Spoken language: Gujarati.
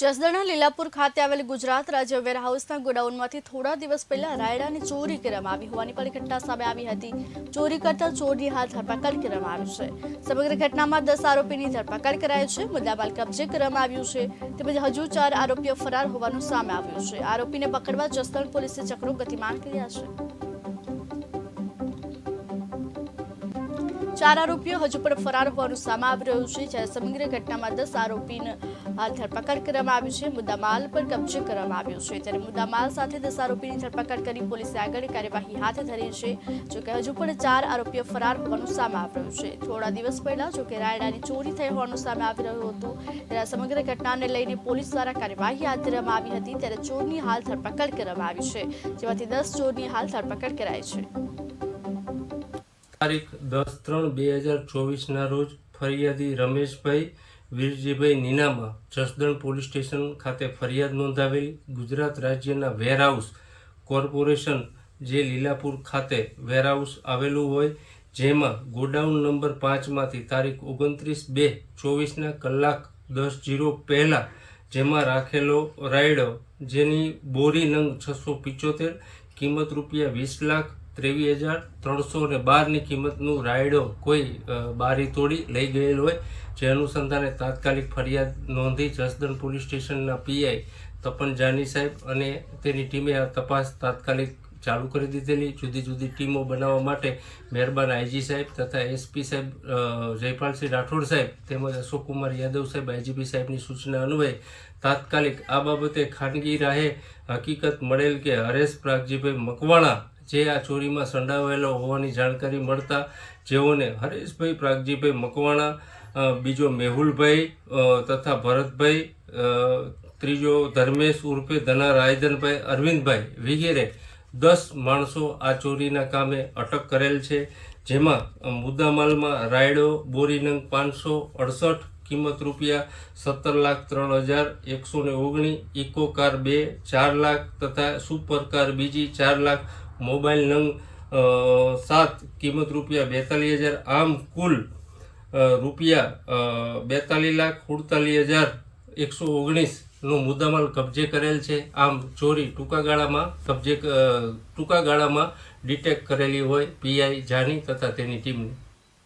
જસદણના લીલાપુર ખાતે આવેલ ગુજરાત રાજ્ય વેરહાઉસના ગોડાઉનમાંથી થોડા દિવસ પહેલા રાયડાની ચોરી કરવામાં આવી હોવાની પણ ઘટના સામે આવી હતી. ચોરી કરતા ચોરની હાથ ધરપકડ કરવામાં આવી છે. સમગ્ર ઘટનામાં દસ આરોપીની ધરપકડ કરાઈ છે. મુદ્દામાલ કબજે કરવામાં આવ્યું છે. તેમજ હજુ ચાર આરોપીઓ ફરાર હોવાનું સામે આવ્યું છે. આરોપીને પકડવા જસદણ પોલીસે ચક્રો ગતિમાન કર્યા છે. ચાર આરોપીઓ હજુ પણ ફરાર હોવાનું સામે આવી રહ્યું છે, જ્યારે સમગ્ર ઘટનામાં દસ આરોપીને ધરપકડ કરવામાં આવી છે. મુદ્દામાલ પર કબજે કરવામાં આવ્યો છે. ત્યારે મુદ્દામાલ સાથે દસ આરોપીની ધરપકડ કરી પોલીસે આગળની કાર્યવાહી હાથ ધરી છે જોકે હજુ પણ ચાર આરોપીઓ ફરાર હોવાનું સામે આવી રહ્યું છે. થોડા દિવસ પહેલા જોકે રાયડાની ચોરી થઈ હોવાનું સામે આવી રહ્યું હતું, ત્યારે સમગ્ર ઘટનાને લઈને પોલીસ દ્વારા કાર્યવાહી હાથ ધરવામાં આવી હતી. ત્યારે ચોરની હાલ ધરપકડ કરવામાં આવી છે, જેમાંથી દસ ચોરની હાલ ધરપકડ કરાઈ છે. તારીખ દસ ત્રણ બે હજાર ચોવીસના રોજ ફરિયાદી રમેશભાઈ, વીરજીભાઈ નીનામાં જસદણ પોલીસ સ્ટેશન ખાતે ફરિયાદ નોંધાવેલી ગુજરાત રાજ્યના વેરહાઉસ કોર્પોરેશન જે લીલાપુર ખાતે વેરહાઉસ આવેલું હોય, જેમાં ગોડાઉન નંબર પાંચમાંથી તારીખ ઓગણત્રીસ બે ચોવીસના કલાક દસ જીરો પહેલાં જેમાં રાખેલો રાયડો જેની બોરી નંગ છસો પિચોતેર, કિંમત રૂપિયા વીસ લાખ ત્રેવીસ હજાર ત્રણસો ને બારની કિંમતનું રાયડો કોઈ બારી તોડી લઈ ગયેલ હોય, જે અનુસંધાને તાત્કાલિક ફરિયાદ નોંધી જસદણ પોલીસ સ્ટેશનના પીઆઈ તપન જાની સાહેબ અને તેની ટીમે આ તપાસ તાત્કાલિક ચાલુ કરી દીધેલી. જુદી જુદી ટીમો બનાવવા માટે મહેરબાન આઈજી સાહેબ તથા એસપી સાહેબ જયપાલસિંહ રાઠોડ સાહેબ તેમજ અશોકકુમાર યાદવ સાહેબ, આઈજીપી સાહેબની સૂચના અન્વયે તાત્કાલિક આ બાબતે ખાનગી રાહે હકીકત મળેલ કે હરેશ પ્રાગજીભાઈ મકવાણા જે આ ચોરીમાં સંડાવાયેલો હોવાની જાણકારી મળતા જેઓને હરેશભાઈ પ્રાગજીભાઈ મકવાણા બીજો મેહુલભાઈ તથા ભરતભાઈ ત્રીજો ધર્મેશ ઉર્ફે ધના રાયધનભાઈ, અરવિંદભાઈ વગેરે દસ માણસો આ ચોરીના કામે અટક કરેલ છે, જેમાં મુદ્દામાલમાં રાયડો બોરીનંગ પાંચસો અડસઠ, કિંમત રૂપિયા સત્તર લાખ ત્રણ હજાર એકસો ને ઓગણીસ ઇકો કાર બે ચાર લાખ તથા સુપર કાર બીજી ચાર લાખ મોબાઈલ નંગ સાત કિંમત રૂપિયા બેતાલીસ હજાર, આમ કુલ રૂપિયા બેતાલીસ લાખ સુડતાલીસ હજાર એકસો ઓગણીસનો મુદ્દામાલ કબજે કરેલ છે. આમ ચોરી ટૂંકા ગાળામાં કબજે ટૂંકા ગાળામાં ડિટેક્ટ કરેલી હોય પીઆઈ જાની તથા તેની ટીમને.